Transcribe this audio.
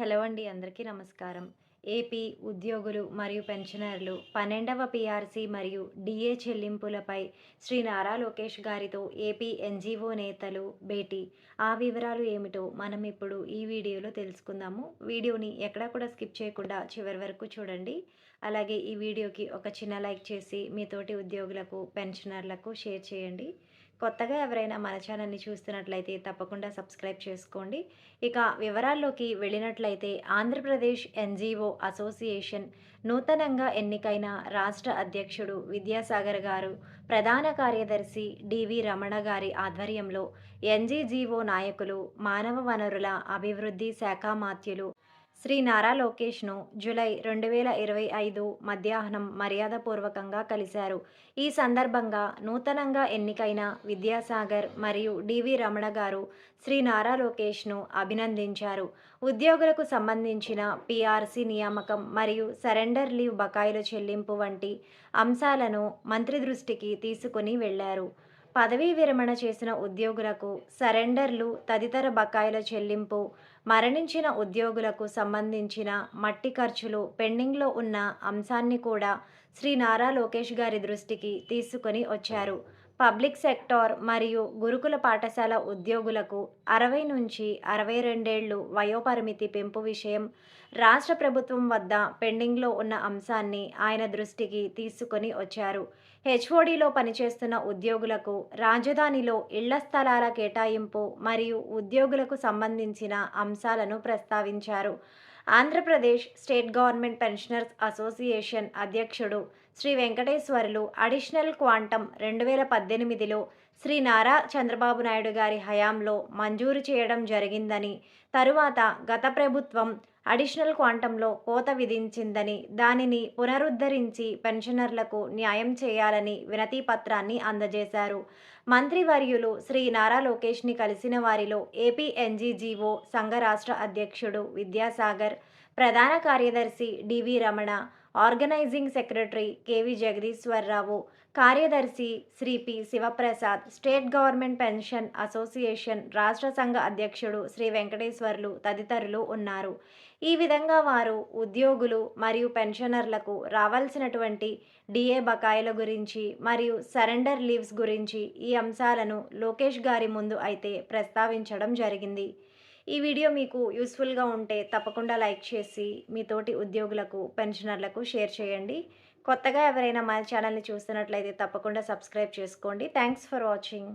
Hello అండి అందరికీ నమస్కారం. ఏపీ ఉద్యోగులు మరియు పెన్షనర్లు పన్నెండవ పిఆర్సీ మరియు డిఏ చెల్లింపులపై శ్రీ నారా లోకేష్ గారితో ఏపీ ఎన్జీఓ నేతలు భేటీ. ఆ వివరాలు ఏమిటో మనం ఇప్పుడు ఈ వీడియోలో తెలుసుకుందాము. వీడియోని ఎక్కడా కూడా స్కిప్ చేయకుండా చివరి వరకు చూడండి. అలాగే ఈ వీడియోకి ఒక చిన్న లైక్ చేసి మీ తోటి ఉద్యోగులకు పెన్షనర్లకు షేర్ చేయండి. కొత్తగా ఎవరైనా మన ఛానల్ని చూస్తున్నట్లయితే తప్పకుండా సబ్స్క్రైబ్ చేసుకోండి. ఇక వివరాల్లోకి వెళ్ళినట్లయితే ఆంధ్రప్రదేశ్ ఎన్జిఓ అసోసియేషన్ నూతనంగా ఎన్నికైన రాష్ట్ర అధ్యక్షుడు విద్యాసాగర్ గారు ప్రధాన కార్యదర్శి డివి రమణ గారి ఆధ్వర్యంలో ఎన్జీజీఓ నాయకులు మానవ వనరుల అభివృద్ధి శాఖ మాత్యులు శ్రీ నారా లోకేష్ను జూలై రెండు వేల ఇరవై ఐదు మధ్యాహ్నం మర్యాదపూర్వకంగా కలిశారు. ఈ సందర్భంగా నూతనంగా ఎన్నికైన విద్యాసాగర్ మరియు డివి రమణ గారు శ్రీ నారా లోకేష్ను అభినందించారు. ఉద్యోగులకు సంబంధించిన పిఆర్సీ నియామకం మరియు సరెండర్ లీవ్ బకాయిల చెల్లింపు వంటి అంశాలను మంత్రి దృష్టికి తీసుకుని వెళ్ళారు. పదవీ విరమణ చేసిన ఉద్యోగులకు సరెండర్లు తదితర బకాయిల చెల్లింపు మరణించిన ఉద్యోగులకు సంబంధించిన మట్టి ఖర్చులు పెండింగ్లో ఉన్న అంశాన్ని కూడా శ్రీ నారా లోకేష్ గారి దృష్టికి తీసుకొని వచ్చారు. పబ్లిక్ సెక్టార్ మరియు గురుకుల పాఠశాల ఉద్యోగులకు అరవై నుంచి అరవై రెండేళ్ళు వయోపరిమితి పెంపు విషయం రాష్ట్ర ప్రభుత్వం వద్ద పెండింగ్లో ఉన్న అంశాన్ని ఆయన దృష్టికి తీసుకొని వచ్చారు. హెచ్ఓడిలో పనిచేస్తున్న ఉద్యోగులకు రాజధానిలో ఇళ్ళ స్థలాల కేటాయింపు మరియు ఉద్యోగులకు సంబంధించిన అంశాలను ప్రస్తావించారు. Andhra Pradesh state government pensioners association అధ్యక్షుడు శ్రీ వెంకటేశ్వర్లు అడిషనల్ క్వాంటం రెండు వేల పద్దెనిమిదిలో శ్రీ నారా చంద్రబాబు నాయుడు గారి హయాంలో మంజూరు చేయడం జరిగిందని తరువాత గత ప్రభుత్వం అడిషనల్ క్వాంటంలో కోత విధించిందని దానిని పునరుద్ధరించి పెన్షనర్లకు న్యాయం చేయాలని వినతి పత్రాన్ని అందజేశారు. మంత్రివర్యులు శ్రీ నారా లోకేష్ని కలిసిన వారిలో ఏపీ ఎన్జీజీఓ సంఘ రాష్ట్ర అధ్యక్షుడు విద్యాసాగర్ ప్రధాన కార్యదర్శి DV Ramana organising secretary KV Jagadeeswararao కార్యదర్శి Shri P Sivaprasad state government pension association రాష్ట్ర సంఘ అధ్యక్షుడు శ్రీ వెంకటేశ్వర్లు తదితరులు ఉన్నారు. ఈ విధంగా వారు ఉద్యోగులు మరియు పెన్షనర్లకు రావాల్సినటువంటి డిఏ బకాయిల గురించి మరియు సరెండర్ లీవ్స్ గురించి ఈ అంశాలను లోకేష్ గారి ముందు అయితే ప్రస్తావించడం జరిగింది. ఈ వీడియో మీకు యూస్ఫుల్గా ఉంటే తప్పకుండా లైక్ చేసి మీ తోటి ఉద్యోగులకు పెన్షనర్లకు షేర్ చేయండి. కొత్తగా ఎవరైనా మా ఛానల్ని చూస్తున్నట్లయితే తప్పకుండా సబ్స్క్రైబ్ చేసుకోండి. Thanks for watching.